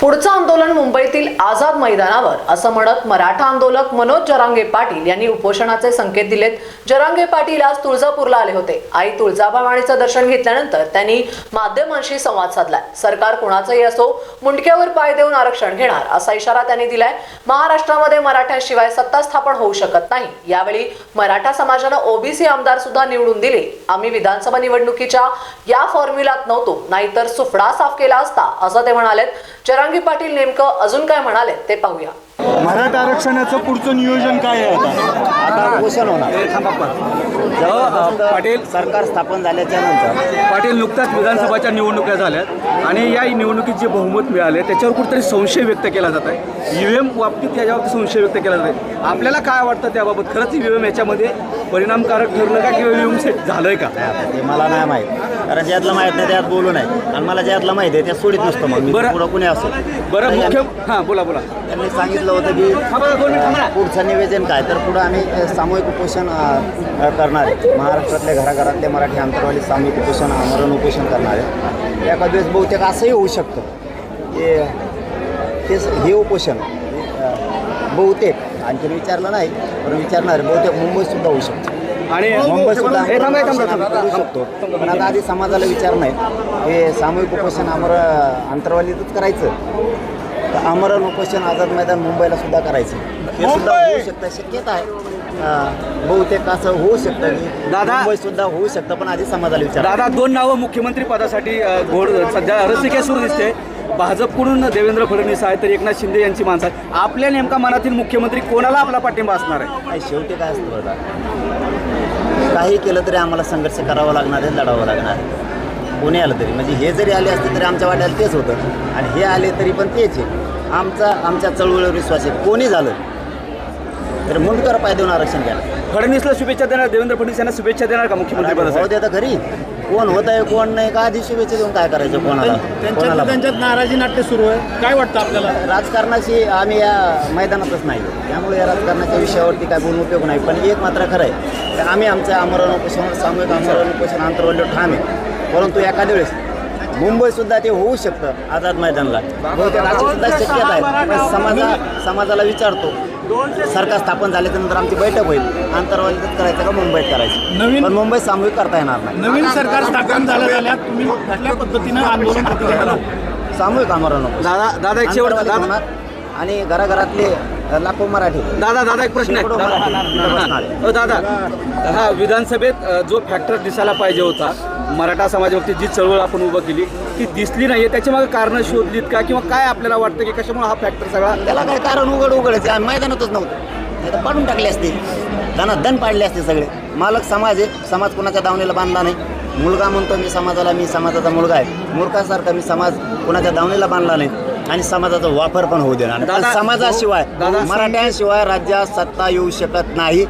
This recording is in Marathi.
पुढचं आंदोलन मुंबईतील आझाद मैदानावर असं म्हणत मराठा आंदोलक मनोज जरांगे पाटील यांनी उपोषणाचे संकेत दिलेत. जरांगे पाटील आज तुळजापूरला आले होते. आई तुळजाभवानीचं दर्शन घेतल्यानंतर त्यांनी माध्यमांशी संवाद साधलाय. सरकार कुणाचंही असो मुंडक्यावर पाय देऊन आरक्षण घेणार असा इशारा त्यांनी दिलाय. महाराष्ट्रामध्ये मराठ्यांशिवाय सत्ता स्थापन होऊ शकत नाही. यावेळी मराठा समाजानं ओबीसी आमदार सुद्धा निवडून दिले. आम्ही विधानसभा निवडणुकीच्या या फॉर्म्युलात नव्हतो नाहीतर सुफडा साफ केला असता असं ते म्हणालेत. जरांगी पाटील नेमकं अजून काय म्हणाले ते पाहूया. मराठा आरक्षणाचं पुढचं नियोजन काय आहे आता? आता उपोषण होणार. जेव्हा पाटील सरकार स्थापन झाल्याच्यानंतर. पाटील नुकताच विधानसभाच्या निवडणुका झाल्यात आणि या निवडणुकीत जे बहुमत मिळाले त्याच्यावर कुठेतरी संशय व्यक्त केला जात आहे. ईव्हीएम बाबतीत याच्याबाबतीत संशय व्यक्त केला जात आहे. आपल्याला काय वाटतं त्याबाबत? खरंच ईव्हीएम याच्यामध्ये परिणामकारक ठरलं का किंवा ईव्हीएम सेट झालंय का? ते मला नाही माहीत. कारण ज्यातलं माहीत नाही त्यात बोलू नये. आणि मला ज्यातलं माहिती आहे त्यात सोडित नसतं मग बरं. कुणी असो. बरं मुख्य हां बोला बोला. त्यांनी सांगितलं होतं की पुढचं निवेदन काय? तर पुढं आम्ही सामूहिक उपोषण करणार आहे. महाराष्ट्रातल्या घराघरातले मराठी अंतरवाली सामूहिक उपोषण आमरण उपोषण करणार आहे. एका दिवस बहुतेक असंही होऊ शकतं. की तेच हे उपोषण बहुतेक आणखीन विचारलं नाही पण विचारणार बहुतेक मुंबईत सुद्धा होऊ शकतं. आणि मुंबई सुद्धा हे थांबा, हे थांबा, थांबा. करू शकतो पण आता आधी समाजाला विचार नाही. हे सामूहिक उपोषण आमर अंतरवालीतच करायचं. तर आमरण उपोषण आझाद मैदान मुंबईला सुद्धा करायचं. हे सुद्धा होऊ शकतं शक्यता आहे. बहुतेक असं होऊ शकतं. की दादा- मुंबई सुद्धा होऊ शकतं पण आधी समाजाला विचार. दादा दोन नावं मुख्यमंत्री पदासाठी घोड सध्या रसिके सुरू दिसते. भाजपकडून देवेंद्र फडणवीस आहे तर एकनाथ शिंदे यांची माणसं आहेत. आपल्या नेमका मनातील मुख्यमंत्री कोणाला आपला पाठिंबा असणार आहे? शेवटी काय असतं बघा. काही केलं तरी आम्हाला संघर्ष करावा लागणार आहे लढावं लागणार आहे. कोणी आलं तरी. म्हणजे हे जरी आले असते तरी आमच्या वाट्याला तेच होतं. आणि हे आले तरी पण तेच आहे. आमचा आमच्या चळवळीवर विश्वास आहे. कोणी झालं तर मुंडकर पाय देऊन आरक्षण घ्या. फडणवीसला शुभेच्छा देणार देवेंद्र फडणवीस यांना शुभेच्छा देणार का मुख्यमंत्री पदासाठी? घरी कोण होत आहे कोण नाही का आधी शुभेच्छा देऊन काय करायचं कोणाला? कोणाला त्यांच्यात नाराजी नाट्य सुरू आहे. काय वाटतं आपल्याला? राजकारणाशी आम्ही या मैदानातच नाही त्यामुळे या राजकारणाच्या विषयावरती काय बोलून उपयोग नाही. पण एक मात्र खरं आहे की आम्ही आमच्या आमरण उपोषण सामूहिक आमरण उपोषण आंतरवल्य ठाम आहे. परंतु एखाद्या वेळेस मुंबई सुद्धा ते होऊ शकतं आझाद मैदानला. बहुतेक अशी सुद्धा शक्यता आहे. पण समाजा समाजाला विचारतो सरकार स्थापन झाल्याच्यानंतर आमची बैठक होईल. आंतरवालीतच करायचं का मुंबईत करायचं. नवीन- पण मुंबईत सामूहिक करता येणार नाही. नवीन सरकार स्थापन झाल्या झाल्या तुम्ही कुठल्या पद्धतीनं आंदोलन प्रतिक्रिया सामूहिक आमरण उपोषण. दादा दादा एक शेवट आंतरवालीत दादा होणार आणि घराघरातले लाखो मराठी. दादा दादा एक प्रश्न आहे. शेकडो मराठी तिथं बसणार आहे. अ, दादा हा विधानसभेत अ, जो फॅक्टर दिसायला पाहिजे होता मराठा समाजावरती जी चळवळ आपण उभं केली ती दिसली नाहीये. त्याची मागे कारणं शोधलीत का? किंवा काय आपल्याला वाटतं की कशामुळे हा फॅक्टर सगळा त्याला काय कारण उघड उघडच आहे. आम्ही मैदानातच नव्हतं. नाही तर पाडून टाकले असते. त्यांना दन पाडले असते सगळे. मालक समाज आहे. समाज कुणाच्या दावणीला बांधला नाही. मुलगा म्हणतो मी समाजाला मी समाजाचा मुलगा आहे. मूर्खासारखा मी समाज कुणाच्या दावणीला बांधला नाही. आणि समाजाचा वापर पण होऊ देणार नाही. समाजाशिवाय मराठ्यांशिवाय राज्यात सत्ता येऊ शकत नाही.